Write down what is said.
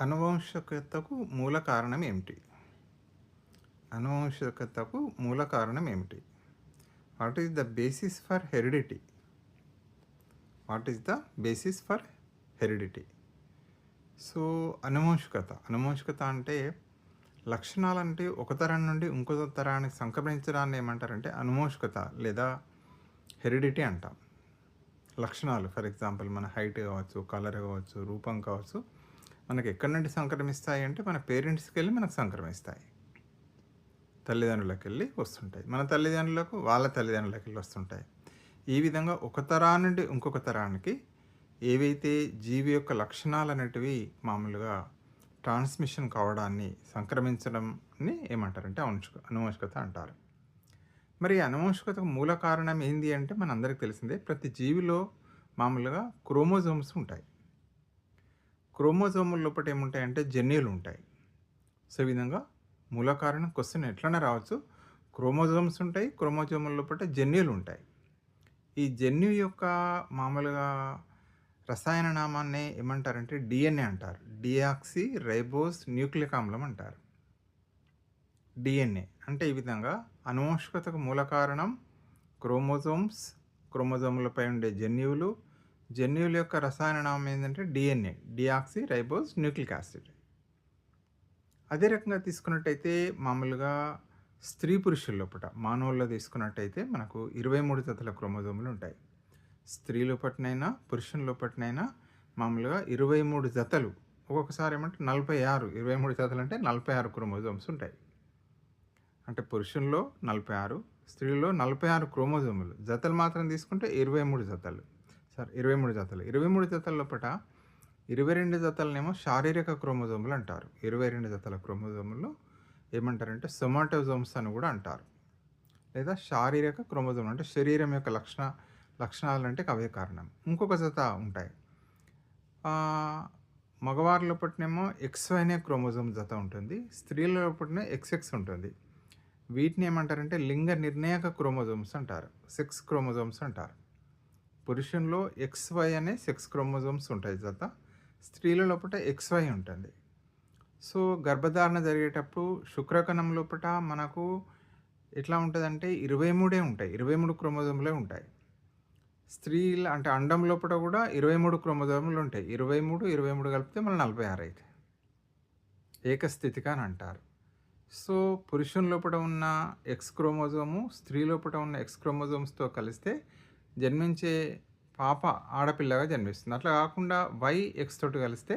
అనువంశికతకు మూల కారణం ఏమిటి? అనువంశికతకు మూల కారణం ఏమిటి? What is the basis for heredity what is the basis for heredity so అనువంశికత. అనువంశికత అంటే లక్షణాలంటే ఒక తరం నుండి ఇంకో తరానికి సంక్రమించడాన్ని ఏమంటారంటే అనువంశికత లేదా హెరిడిటీ అంటాం. లక్షణాలు ఫర్ ఎగ్జాంపుల్ మన హైట్ కావచ్చు కలర్ కావచ్చు రూపం కావచ్చు మనకి ఎక్కడి నుండి సంక్రమిస్తాయి అంటే మన పేరెంట్స్కి వెళ్ళి మనకు సంక్రమిస్తాయి. తల్లిదండ్రులకు వెళ్ళి వస్తుంటాయి. మన తల్లిదండ్రులకు వాళ్ళ తల్లిదండ్రులకు వెళ్ళి వస్తుంటాయి. ఈ విధంగా ఒక తరా నుండి ఇంకొక తరానికి ఏవైతే జీవి యొక్క లక్షణాలు అనేటివి మామూలుగా ట్రాన్స్మిషన్ కావడాన్ని సంక్రమించడంని ఏమంటారంటే అనుష్క అనువంశికత అంటారు. మరి అనువంశికతకు మూల కారణం ఏంది అంటే మన అందరికీ తెలిసిందే ప్రతి జీవిలో మామూలుగా క్రోమోజోమ్స్ ఉంటాయి. క్రోమోజోముల లోపల ఏముంటాయంటే జన్యులు ఉంటాయి సో ఈ విధంగా మూల కారణం క్వశ్చన్ ఎట్లనే రావచ్చు. క్రోమోజోమ్స్ ఉంటాయి క్రోమోజోముల లోపల జన్యులు ఉంటాయి ఈ జన్యు యొక్క మామూలుగా రసాయన నామాన్ని ఏమంటారంటే డిఎన్ఏ అంటారు. డియాక్సీ రైబోస్ న్యూక్లిక్ ఆమ్లం అంటారు. డిఎన్ఏ అంటే ఈ విధంగా అనువంశికతకు మూల కారణం క్రోమోజోమ్స్ క్రోమోజోములపై ఉండే జన్యువులు జన్యువుల యొక్క రసాయన నామం ఏంటంటే DNA deoxy ribose nucleic acid. అదే రకంగా తీసుకున్నట్టయితే మామూలుగా స్త్రీ పురుషుల లోపల మానవుల్లో తీసుకున్నట్టయితే మనకు ఇరవై మూడు జతల క్రోమోజోములు ఉంటాయి. స్త్రీ లోపటినైనా పురుషుల లోపటినైనా మామూలుగా ఇరవై మూడు జతలు ఒక్కొక్కసారి ఏమంటే నలభై ఆరు ఇరవై మూడు జతలు అంటే నలభై ఆరు క్రోమోజోమ్స్ ఉంటాయి. అంటే పురుషుల్లో నలభై ఆరు స్త్రీల్లో నలభై ఆరు క్రోమోజోములు జతలు మాత్రం తీసుకుంటే ఇరవై మూడు జతలు. సార్ ఇరవై మూడు జతలు. ఇరవై మూడు జతల లోపల ఇరవై రెండు జతలనేమో శారీరక క్రోమోజోములు అంటారు. ఇరవై రెండు జతల క్రోమోజోములు ఏమంటారంటే సొమాటోజోమ్స్ అని కూడా అంటారు. లేదా శారీరక క్రోమోజోములు అంటే శరీరం యొక్క లక్షణ లక్షణాలు అంటే అవే కారణం. ఇంకొక జత ఉంటాయి. మగవారిలో పట్టినేమో ఎక్స్ అనే క్రోమోజోమ్ జత ఉంటుంది. స్త్రీలలో పట్టిన ఎక్స్ఎక్స్ ఉంటుంది. వీటిని ఏమంటారంటే లింగ నిర్ణాయక క్రోమోజోమ్స్ అంటారు. సెక్స్ క్రోమోజోమ్స్ అంటారు. పురుషుల్లో ఎక్స్వై అనే సెక్స్ క్రోమోజోమ్స్ ఉంటాయి జత. స్త్రీల లోపల ఎక్స్వై ఉంటుంది. సో గర్భధారణ జరిగేటప్పుడు శుక్రకణం లోపల మనకు ఎట్లా ఉంటుందంటే ఇరవై మూడే ఉంటాయి. ఇరవై మూడు క్రోమోజోములే ఉంటాయి. స్త్రీల అంటే అండం లోపల కూడా ఇరవై మూడు క్రోమోజోములు ఉంటాయి. ఇరవై మూడు ఇరవై మూడు కలిపితే మళ్ళీ నలభై ఆరు అవుతాయి ఏకస్థితిగా అని అంటారు. సో పురుషుని లోపల ఉన్న ఎక్స్ క్రోమోజోము స్త్రీ లోపల ఉన్న ఎక్స్ క్రోమోజోమ్స్తో కలిస్తే జన్మించే పాప ఆడపిల్లగా జన్మిస్తుంది. అట్లా కాకుండా వై ఎక్స్ తోటి కలిస్తే